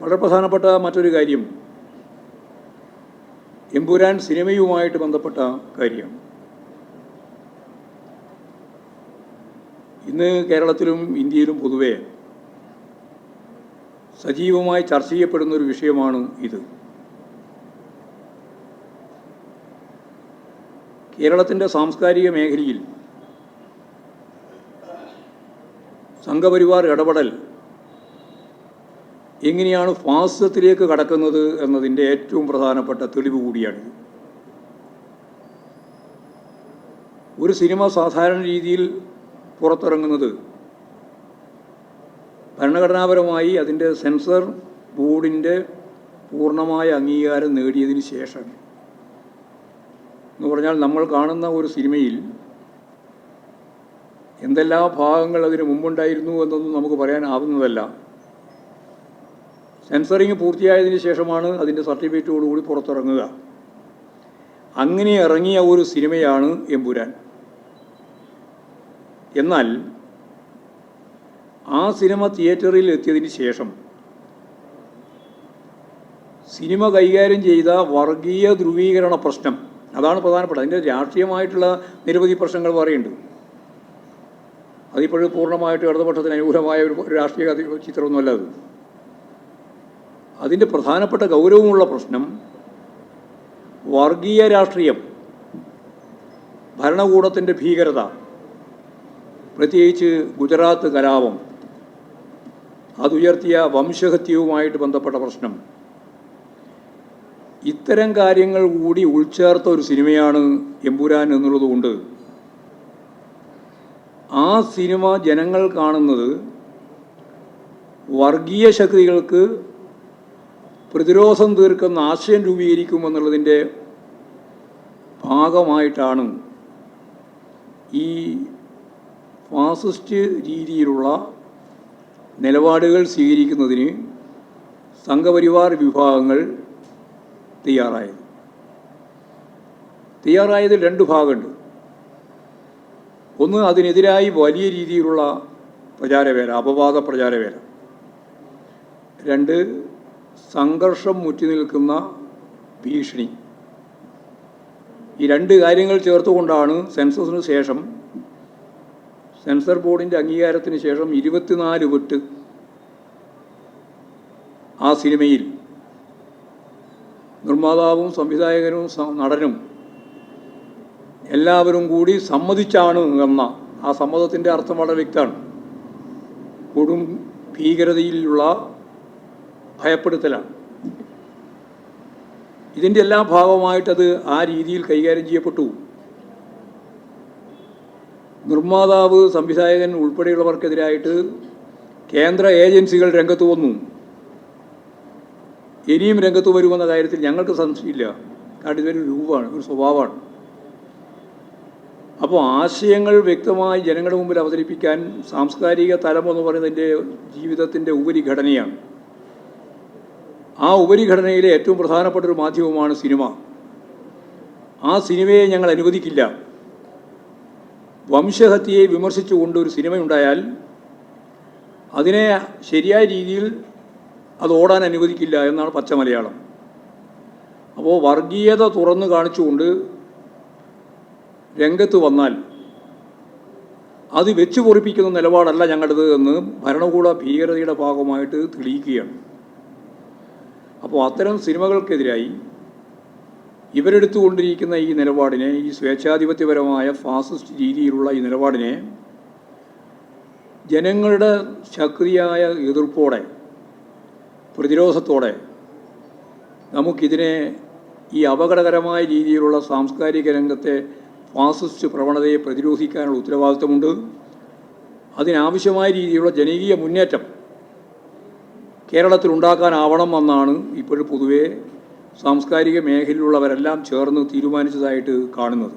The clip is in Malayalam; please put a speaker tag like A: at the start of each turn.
A: വളരെ പ്രധാനപ്പെട്ട മറ്റൊരു കാര്യം. എമ്പുരാൻ സിനിമയുമായിട്ട് ബന്ധപ്പെട്ട കാര്യം. ഇന്ന് കേരളത്തിലും ഇന്ത്യയിലും പൊതുവെ സജീവമായി ചർച്ച ചെയ്യപ്പെടുന്ന ഒരു വിഷയമാണ് ഇത്. കേരളത്തിന്റെ സാംസ്കാരിക മേഖലയിൽ സംഘപരിവാർ ഇടപെടൽ എങ്ങനെയാണ് ഫാസിസത്തിലേക്ക് കടക്കുന്നത് എന്നതിന്റെ ഏറ്റവും പ്രധാനപ്പെട്ട തെളിവ് കൂടിയാണിത് ഒരു സിനിമ സാധാരണ രീതിയിൽ പുറത്തിറങ്ങുന്നത് ഭരണഘടനാപരമായി അതിന്റെ സെൻസർ ബോർഡിന്റെ പൂർണമായ അംഗീകാരം നേടിയതിന് ശേഷം എന്ന് പറഞ്ഞാൽ നമ്മൾ കാണുന്ന ഒരു സിനിമയിൽ എന്തെല്ലാം ഭാഗങ്ങൾ അതിന് മുമ്പുണ്ടായിരുന്നു എന്നൊന്നും നമുക്ക് പറയാനാവുന്നതല്ല. സെൻസറിങ് പൂർത്തിയായതിനു ശേഷമാണ് അതിന്റെ സർട്ടിഫിക്കറ്റോടുകൂടി പുറത്തിറങ്ങുക. അങ്ങനെ ഇറങ്ങിയ ഒരു സിനിമയാണ് എമ്പുരാൻ. എന്നാൽ ആ സിനിമ തിയേറ്ററിൽ എത്തിയതിന് ശേഷം സിനിമ കൈകാര്യം ചെയ്ത വർഗീയ ധ്രുവീകരണ പ്രശ്നം അതാണ് പ്രധാനപ്പെട്ടത്. അതിന്റെ രാഷ്ട്രീയമായിട്ടുള്ള നിരവധി പ്രശ്നങ്ങൾ പറയുന്നുണ്ട്. അതിപ്പോഴും പൂർണമായിട്ട് ഇടതുപക്ഷത്തിന് അനുകൂലമായ ഒരു രാഷ്ട്രീയ ചിത്രമൊന്നുമല്ല അത്. അതിന്റെ പ്രധാനപ്പെട്ട ഗൗരവമുള്ള പ്രശ്നം വർഗീയ രാഷ്ട്രീയം ഭരണകൂടത്തിന്റെ ഭീകരത പ്രത്യേകിച്ച് ഗുജറാത്ത് കലാപം അതുയർത്തിയ വംശഹത്യവുമായിട്ട് ബന്ധപ്പെട്ട പ്രശ്നം. ഇത്തരം കാര്യങ്ങൾ കൂടി ഉൾച്ചേർത്ത ഒരു സിനിമയാണ് എമ്പുരാൻ എന്നുള്ളതുകൊണ്ട് ആ സിനിമ ജനങ്ങൾ കാണുന്നത് വർഗീയ ശക്തികൾക്ക് പ്രതിരോധം തീർക്കുന്ന ആശയം രൂപീകരിക്കുമെന്നുള്ളതിന്റെ ഭാഗമായിട്ടാണ് ഈ ഫാസിസ്റ്റ് രീതിയിലുള്ള നിലപാടുകൾ സ്വീകരിക്കുന്നതിന് സംഘപരിവാർ വിഭാഗങ്ങൾ തയ്യാറായത്. തയ്യാറായത് രണ്ട് ഭാഗമുണ്ട്. ഒന്ന് അതിനെതിരായി വലിയ രീതിയിലുള്ള പ്രചാരവേല അപവാദ പ്രചാരവേല. രണ്ട് സംഘർഷം മുറ്റി നിൽക്കുന്ന ഭീഷണി. ഈ രണ്ട് കാര്യങ്ങൾ ചേർത്തുകൊണ്ടാണ് സെൻസസിന് ശേഷം സെൻസർ ബോർഡിന്റെ അംഗീകാരത്തിന് ശേഷം ഇരുപത്തിനാല് വിട്ട് ആ സിനിമയിൽ. നിർമ്മാതാവും സംവിധായകനും നടനും എല്ലാവരും കൂടി സമ്മതിച്ചാണ് എന്ന ആ സമ്മതത്തിന്റെ അർത്ഥം വളരെ വ്യക്തമാണ്. കൊടും ഭീകരതയിലുള്ള ഭയപ്പെടുത്തലാണ്. ഇതിന്റെ എല്ലാ ഭാഗമായിട്ടത് ആ രീതിയിൽ കൈകാര്യം ചെയ്യപ്പെട്ടു. നിർമ്മാതാവ് സംവിധായകൻ ഉൾപ്പെടെയുള്ളവർക്കെതിരായിട്ട് കേന്ദ്ര ഏജൻസികൾ രംഗത്ത് വന്നു. ഇനിയും രംഗത്ത് വരുമെന്ന കാര്യത്തിൽ ഞങ്ങൾക്ക് സംശയമില്ല. കാരണം ഇതൊരു രൂപമാണ് ഒരു സ്വഭാവമാണ്. അപ്പോൾ ആശയങ്ങൾ വ്യക്തമായി ജനങ്ങളുടെ മുമ്പിൽ അവതരിപ്പിക്കാൻ സാംസ്കാരിക തലം എന്ന് പറയുന്നതിന്റെ ജീവിതത്തിന്റെ ഉപരിഘടനയാണ്. ആ ഉപരിഘടനയിലെ ഏറ്റവും പ്രധാനപ്പെട്ട ഒരു മാധ്യമമാണ് സിനിമ. ആ സിനിമയെ ഞങ്ങൾ അനുവദിക്കില്ല. വംശഹത്യയെ വിമർശിച്ചുകൊണ്ട് ഒരു സിനിമയുണ്ടായാൽ അതിനെ ശരിയായ രീതിയിൽ അത് ഓടാൻ അനുവദിക്കില്ല എന്നാണ് പച്ച മലയാളം. അപ്പോൾ വർഗീയത തുറന്നു കാണിച്ചുകൊണ്ട് രംഗത്ത് വന്നാൽ അത് വെച്ചു പൊറിപ്പിക്കുന്ന നിലപാടല്ല ഞങ്ങളുടേത് എന്ന് ഭരണകൂട ഭീകരതയുടെ ഭാഗമായിട്ട് തെളിയിക്കുകയാണ്. അപ്പോൾ അത്തരം സിനിമകൾക്കെതിരായി ഇവരെടുത്തുകൊണ്ടിരിക്കുന്ന ഈ നിലപാടിനെ ഈ സ്വേച്ഛാധിപത്യപരമായ ഫാസിസ്റ്റ് രീതിയിലുള്ള ഈ നിലപാടിനെ ജനങ്ങളുടെ ശക്തിയായ എതിർപ്പോടെ പ്രതിരോധത്തോടെ നമുക്കിതിനെ ഈ അപകടകരമായ രീതിയിലുള്ള സാംസ്കാരിക രംഗത്തെ ഫാസിസ്റ്റ് പ്രവണതയെ പ്രതിരോധിക്കാനുള്ള ഉത്തരവാദിത്തമുണ്ട്. അതിനാവശ്യമായ രീതിയിലുള്ള ജനകീയ മുന്നേറ്റം കേരളത്തിൽ ഉണ്ടാക്കാനാവണം എന്നാണ് ഇപ്പോഴും പൊതുവേ സാംസ്കാരിക മേഖലയിലുള്ളവരെല്ലാം ചേർന്ന് തീരുമാനിച്ചതായിട്ട് കാണുന്നത്.